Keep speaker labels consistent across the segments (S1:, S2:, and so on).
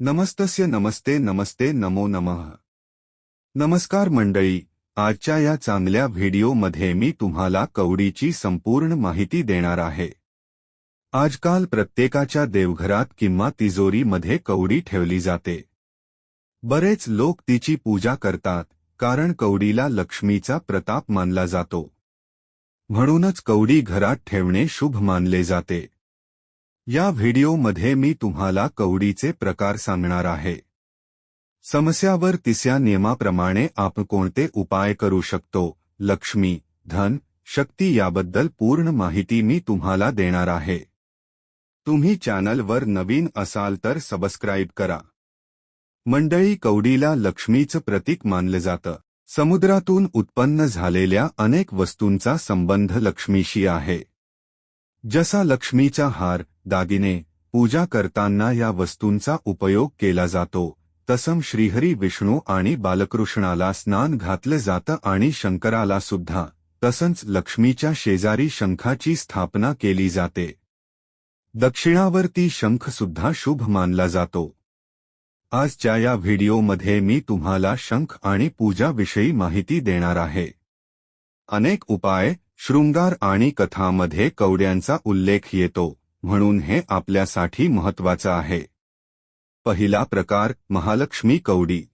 S1: नमस्तस्य नमस्ते नमस्ते नमो नमः. नमस्कार मंडळी आजच्या या चांगल्या व्हिडिओमध्ये मी तुम्हाला कवडीची संपूर्ण माहिती देणार आहे. आजकाल प्रत्येकाच्या देवघरात किंवा तिजोरीमध्ये कवडी ठेवली जाते. बरेच लोक तिची पूजा करतात कारण कवडीला लक्ष्मीचा प्रताप मानला जातो. म्हणूनच कवडी घरात ठेवणे शुभ मानले जाते. या व्हिडिओमध्ये मी तुम्हाला कवडीचे प्रकार सांगणार आहे. समस्यावर तिसऱ्या नियमाप्रमाणे आपण कोणते उपाय करू शकतो? लक्ष्मी धन शक्ती याबद्दल पूर्ण माहिती मी तुम्हाला देणार आहे. तुम्ही चॅनलवर नवीन असाल तर सबस्क्राईब करा. मंडळी कवडीला लक्ष्मीचं प्रतीक मानलं जातं. समुद्रातून उत्पन्न झालेल्या अनेक वस्तूंचा संबंध लक्ष्मीशी आहे. जसा लक्ष्मीचा हार दागिने. पूजा करताना या वस्तूंचा उपयोग केला जातो. तसं श्रीहरी विष्णू आणि बालकृष्णाला स्नान घातलं जातं आणि शंकराला सुद्धा. तसंच लक्ष्मीच्या शेजारी शंखाची स्थापना केली जाते. दक्षिणावरती शंख सुद्धा शुभ मानला जातो. आजच्या या व्हिडिओमध्ये मी तुम्हाला शंख आणि पूजाविषयी माहिती देणार आहे. अनेक उपाय शृंगार आणि कथामध्ये कवड्यांचा उल्लेख येतो. म्हणून हे आपल्यासाठी महत्वाचं आहे. पहिला प्रकार महालक्ष्मी कवडी.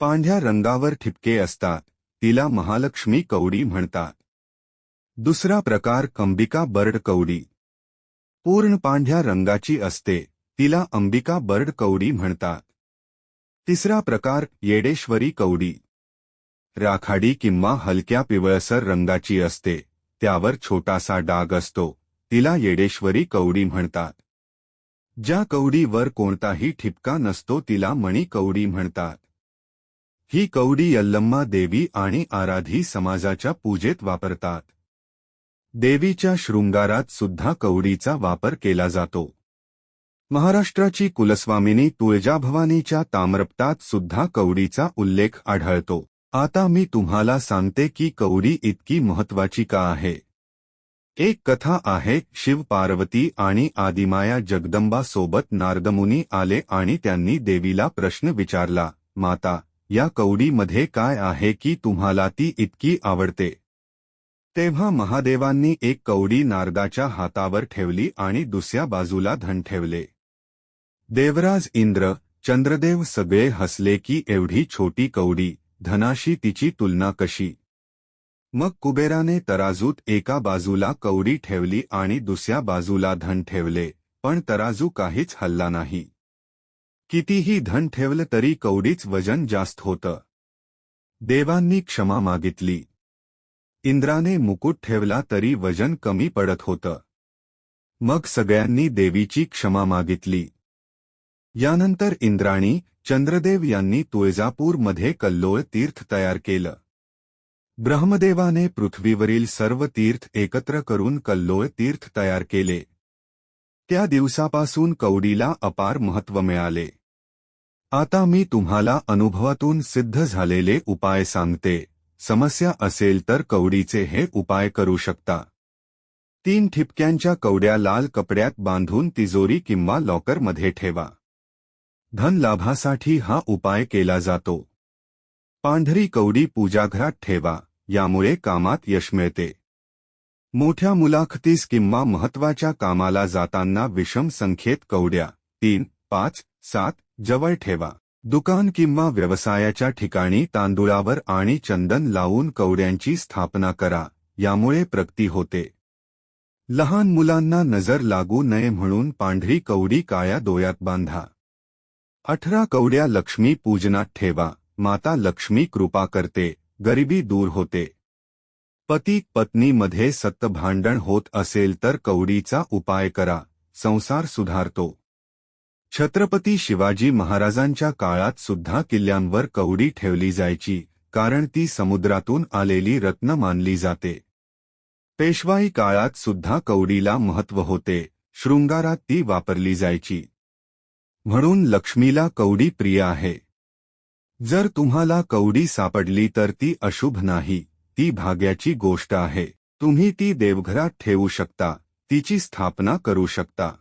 S1: पांढ्या रंगावर ठिपके असतात तिला महालक्ष्मी कवडी म्हणतात. दुसरा प्रकार अंबिका बर्ड कवडी. पूर्ण पांढ्या रंगाची असते तिला अंबिका बर्ड कवडी म्हणतात. तिसरा प्रकार येडेश्वरी कवडी. राखाडी किंवा हलक्या पिवळसर रंगाची असते त्यावर छोटासा डाग असतो तिला येडेश्वरी कवडी म्हणतात. ज्या कवडीवर कोणताही ठिपका नसतो तिला मणी कवडी म्हणतात. ही कवडी यल्लम्मा देवी आणि आराधी समाजाच्या पूजेत वापरतात. देवीच्या शृंगारात सुद्धा कवडीचा वापर केला जातो. महाराष्ट्राची कुलस्वामिनी तुळजाभवानीच्या ताम्रपटात सुद्धा कवडीचा उल्लेख आढळतो. आता मी तुम्हाला सांगते की कवडी इतकी महत्वाची का आहे. एक कथा आहे शिव पार्वती आणि आदिमाया जगदंबा सोबत नारदमुनी आले आणि त्यांनी देवीला प्रश्न विचारला माता या कवडीमध्ये काय आहे की तुम्हाला ती इतकी आवडते तेव्हा महादेवांनी एक कवडी नारदाच्या हातावर ठेवली आणि दुसऱ्या बाजूला धन ठेवले. देवराज इंद्र चंद्रदेव सगळे हसले की एवढी छोटी कवडी धनाशी तिची तुलना कशी? मग कुबेराने तराजूत एका बाजूला कवडी ठेवली आणि दुसऱ्या बाजूला धन ठेवले पण तराजू काहीच हल्ला नाही. कितीही धन ठेवलं तरी कवडीच वजन जास्त होतं. देवांनी क्षमा मागितली. इंद्राने मुकुट ठेवला तरी वजन कमी पडत होतं. मग सगळ्यांनी देवीची क्षमा मागितली. यानंतर इंद्राणी चंद्रदेव यांनी तुळजापूरमध्ये कल्लोळ तीर्थ तयार केलं. ब्रह्मदेवाने पृथ्वीवरील सर्व तीर्थ एकत्र करून कल्लोळ तीर्थ तयार केले. त्या दिवसापासून कवडीला अपार महत्त्व मिळाले. आता मी तुम्हाला अनुभवातून सिद्ध झालेले उपाय सांगते. समस्या असेल तर कवडीचे हे उपाय करू शकता. तीन ठिपक्यांच्या कवड्या लाल कपड्यात बांधून तिजोरी किंवा लॉकरमध्ये ठेवा. धन लाभासाठी हा उपाय केला जातो. पांढरी कवडी पूजाघरात ठेवा यामुळे कामात यश मिळते. मोठ्या मुलाखतीस किंवा महत्त्वाच्या कामाला जाताना विषम संख्येत कवड्या तीन पाच सात जवळ ठेवा. दुकान किंवा व्यवसायाच्या ठिकाणी तांदुळावर आणि चंदन लावून कवड्यांची स्थापना करा यामुळे प्रगती होते. लहान मुलांना नजर लागू नये म्हणून पांढरी कवडी काळ्या दोयात बांधा. अठरा कवड्या लक्ष्मी पूजनात ठेवा. माता लक्ष्मी कृपा करते गरिबी दूर होते. पती पत्नीमध्ये सत्तभांडण होत असेल तर कवडीचा उपाय करा संसार सुधारतो. छत्रपती शिवाजी महाराजांच्या काळात सुद्धा किल्ल्यांवर कवडी ठेवली जायची कारण ती समुद्रातून आलेली रत्न मानली जाते. पेशवाई काळात सुद्धा कवडीला महत्त्व होते शृंगारात ती वापरली जायची. म्हणून लक्ष्मीला कवडी प्रिय आहे. जर तुम्हाला कवडी सापडली तर ती अशुभ नाही ती भाग्याची गोष्ट आहे. तुम्ही ती देवघरात ठेवू शकता तिची स्थापना करू शकता.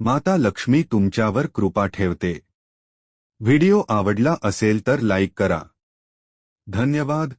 S1: माता लक्ष्मी तुमच्यावर कृपा ठेवते. व्हिडिओ आवडला असेल तर लाईक करा. धन्यवाद.